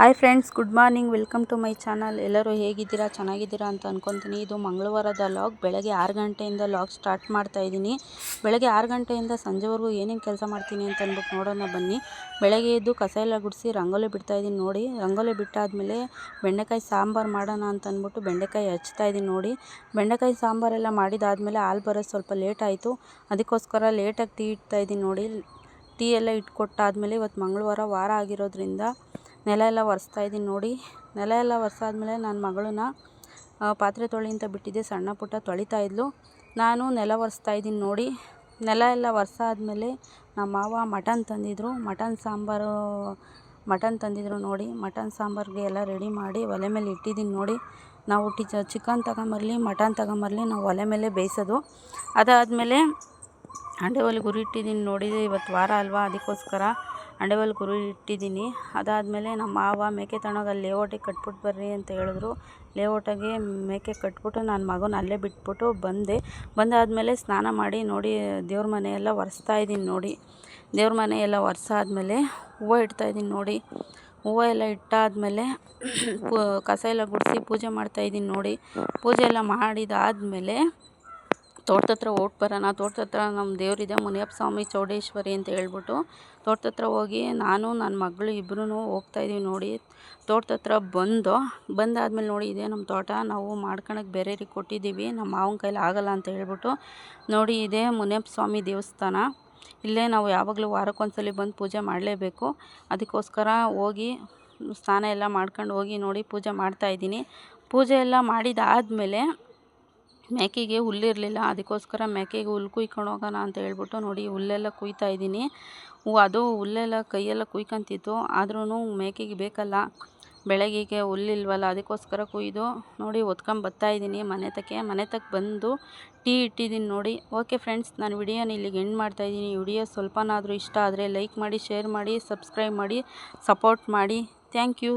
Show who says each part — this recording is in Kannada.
Speaker 1: Hi friends, good morning. Welcome to my channel. ಎಲ್ಲರೂ ಹೇಗಿದ್ದೀರಾ? ಚೆನ್ನಾಗಿದ್ದೀರಾ ಅಂತ ಅಂದ್ಕೊತೀನಿ ಇದು ಮಂಗಳವಾರದ ಲಾಗ್. ಬೆಳಗ್ಗೆ ಆರು ಗಂಟೆಯಿಂದ ಲಾಗ್ ಸ್ಟಾರ್ಟ್ ಮಾಡ್ತಾ ಇದ್ದೀನಿ. ಬೆಳಗ್ಗೆ ಆರು ಗಂಟೆಯಿಂದ ಸಂಜೆವರೆಗೂ ಏನೇನು ಕೆಲಸ ಮಾಡ್ತೀನಿ ಅಂತ ಅಂದ್ಬಿಟ್ಟು ನೋಡೋಣ ಬನ್ನಿ. ಬೆಳಗ್ಗೆ ಎದ್ದು ಕಸ ಎಲ್ಲ ಗುಡಿಸಿ ರಂಗೋಲಿ ಬಿಡ್ತಾ ಇದ್ದೀನಿ ನೋಡಿ. ರಂಗೋಲಿ ಬಿಟ್ಟಾದಮೇಲೆ ಬೆಂಡೆಕಾಯಿ ಸಾಂಬಾರು ಮಾಡೋಣ ಅಂತ ಅಂದ್ಬಿಟ್ಟು ಬೆಂಡೆಕಾಯಿ ಹಚ್ತಾ ಇದ್ದೀನಿ ನೋಡಿ. ಬೆಂಡೆಕಾಯಿ ಸಾಂಬಾರೆಲ್ಲ ಮಾಡಿದಾದಮೇಲೆ ಹಾಲು ಬರೋದು ಸ್ವಲ್ಪ ಲೇಟ್ ಆಯಿತು. ಅದಕ್ಕೋಸ್ಕರ ಲೇಟಾಗಿ ಟೀ ಇಡ್ತಾ ಇದ್ದೀನಿ ನೋಡಿ. ಟೀ ಎಲ್ಲ ಇಟ್ಕೊಟ್ಟಾದಮೇಲೆ ಇವತ್ತು ಮಂಗಳವಾರ ವಾರ ಆಗಿರೋದ್ರಿಂದ ನೆಲ ಎಲ್ಲ ಒರೆಸ್ತಾ ಇದ್ದೀನಿ ನೋಡಿ. ನೆಲ ಎಲ್ಲ ಒರೆಸಾದ್ಮೇಲೆ ನನ್ನ ಮಗಳನ್ನ ಪಾತ್ರೆ ತೊಳಿ ಅಂತ ಬಿಟ್ಟಿದ್ದೆ. ಸಣ್ಣ ಪುಟ್ಟ ತೊಳಿತಾ ಇದ್ಲು. ನಾನು ನೆಲ ಒರೆಸ್ತಾ ಇದ್ದೀನಿ ನೋಡಿ. ನೆಲ ಎಲ್ಲ ಒರೆಸಾದ್ಮೇಲೆ ನಮ್ಮ ಮಾವ ಮಟನ್ ತಂದಿದ್ರು. ಮಟನ್ ಸಾಂಬಾರು, ಮಟನ್ ತಂದಿದ್ರು ನೋಡಿ. ಮಟನ್ ಸಾಂಬಾರಿಗೆ ಎಲ್ಲ ರೆಡಿ ಮಾಡಿ ಒಲೆ ಮೇಲೆ ಇಟ್ಟಿದ್ದೀನಿ ನೋಡಿ. ನಾವು ಟಿ, ಚಿಕನ್ ತಗೊಂಬರಲಿ, ಮಟನ್ ತಗೊಂಬರಲಿ ನಾವು ಒಲೆ ಮೇಲೆ ಬೇಯಿಸೋದು. ಅದಾದಮೇಲೆ ಹಂಡೆ ಒಲೆ ಗುರಿ ಇಟ್ಟಿದ್ದೀನಿ ನೋಡಿ. ಇವತ್ತು ವಾರ ಅಲ್ವಾ, ಅದಕ್ಕೋಸ್ಕರ ಅಂಡೇವಲ್ಲಿ ಕುರಿ ಇಟ್ಟಿದ್ದೀನಿ. ಅದಾದಮೇಲೆ ನಮ್ಮ ಮಾವ ಮೇಕೆ ಅಲ್ಲಿ ಲೇಔಟಿಗೆ ಕಟ್ಬಿಟ್ಟು ಬರ್ರಿ ಅಂತ ಹೇಳಿದ್ರು. ಲೇಔಟಾಗೆ ಮೇಕೆ ಕಟ್ಬಿಟ್ಟು ನನ್ನ ಮಗನ ಅಲ್ಲೇ ಬಿಟ್ಬಿಟ್ಟು ಬಂದೆ. ಬಂದಾದಮೇಲೆ ಸ್ನಾನ ಮಾಡಿ ನೋಡಿ ದೇವ್ರ ಮನೆ ಎಲ್ಲ ಒರೆಸ್ತಾ ಇದ್ದೀನಿ ನೋಡಿ. ದೇವ್ರ ಮನೆ ಎಲ್ಲ ಒರೆಸಾದ್ಮೇಲೆ ಹೂವು ಇಡ್ತಾಯಿದ್ದೀನಿ ನೋಡಿ. ಹೂವು ಎಲ್ಲ ಇಟ್ಟಾದಮೇಲೆ ಕಸ ಎಲ್ಲ ಗುಡಿಸಿ ಪೂಜೆ ಮಾಡ್ತಾಯಿದ್ದೀನಿ ನೋಡಿ. ಪೂಜೆ ಎಲ್ಲ ಮಾಡಿದಾದಮೇಲೆ ತೋಟದ ಹತ್ರ ಓಟ್ ಬರೋಣ, ತೋಟದ ಹತ್ರ ನಮ್ಮ ದೇವರಿದೆ ಮುನಿಯಪ್ಪ ಸ್ವಾಮಿ ಚೌಡೇಶ್ವರಿ ಅಂತ ಹೇಳ್ಬಿಟ್ಟು ತೋಟದ ಹತ್ರ ಹೋಗಿ ನಾನು ನನ್ನ ಮಗಳು ಇಬ್ಬರೂ ಹೋಗ್ತಾಯಿದ್ದೀವಿ ನೋಡಿ. ತೋಟದ ಹತ್ರ ಬಂದು, ಬಂದಾದ್ಮೇಲೆ ನೋಡಿ ಇದೇ ನಮ್ಮ ತೋಟ, ನಾವು ಮಾಡ್ಕೊಳಕ್ಕೆ ಬೇರೆಯವ್ರಿಗೆ ಕೊಟ್ಟಿದ್ದೀವಿ ನಮ್ಮ ಮಾವನ ಕೈಲಿ ಆಗಲ್ಲ ಅಂತ ಹೇಳ್ಬಿಟ್ಟು ನೋಡಿ ಇದೇ ಮುನಿಯಪ್ಪ ಸ್ವಾಮಿ ದೇವಸ್ಥಾನ. ಇಲ್ಲೇ ನಾವು ಯಾವಾಗಲೂ ವಾರಕ್ಕೊಂದ್ಸಲಿ ಬಂದು ಪೂಜೆ ಮಾಡಲೇಬೇಕು. ಅದಕ್ಕೋಸ್ಕರ ಹೋಗಿ ಸ್ನಾನ ಎಲ್ಲ ಮಾಡ್ಕೊಂಡು ಹೋಗಿ ನೋಡಿ ಪೂಜೆ ಮಾಡ್ತಾಯಿದ್ದೀನಿ ಪೂಜೆ ಎಲ್ಲ ಮಾಡಿದಾದಮೇಲೆ ಮೇಕೆಗೆ ಹುಲ್ಲಿರಲಿಲ್ಲ ಅದಕ್ಕೋಸ್ಕರ ಮೇಕೆಗೆ ಹುಲ್ಲು ಕುಯ್ಕೊಂಡು ಹೋಗೋಣ ಅಂತ ಹೇಳ್ಬಿಟ್ಟು ನೋಡಿ ಹುಲ್ಲೆಲ್ಲ ಕುಯ್ತಾ ಇದ್ದೀನಿ. ಅದು ಹುಲ್ಲೆಲ್ಲ ಕೈಯೆಲ್ಲ ಕುಯ್ಕೊಂತಿತ್ತು ಆದ್ರೂ ಮೇಕೆಗೆ ಬೇಕಲ್ಲ ಬೆಳಗ್ಗೆಗೆ ಹುಲ್ಲಿಲ್ವಲ್ಲ, ಅದಕ್ಕೋಸ್ಕರ ಕುಯ್ದು ನೋಡಿ ಹೊತ್ಕೊಂಬತ್ತಾ ಇದ್ದೀನಿ ಮನೆ ತಕ್ಕೆ. ಮನೆ ತಕ್ಕ ಬಂದು ಟೀ ಇಟ್ಟಿದ್ದೀನಿ ನೋಡಿ. ಓಕೆ ಫ್ರೆಂಡ್ಸ್, ನಾನು ವಿಡಿಯೋನ ಇಲ್ಲಿಗೆ ಎಂಡ್ ಮಾಡ್ತಾಯಿದ್ದೀನಿ ವಿಡಿಯೋ ಸ್ವಲ್ಪನಾದರೂ ಇಷ್ಟ ಆದರೆ ಲೈಕ್ ಮಾಡಿ, ಶೇರ್ ಮಾಡಿ, ಸಬ್ಸ್ಕ್ರೈಬ್ ಮಾಡಿ, ಸಪೋರ್ಟ್ ಮಾಡಿ. Thank you.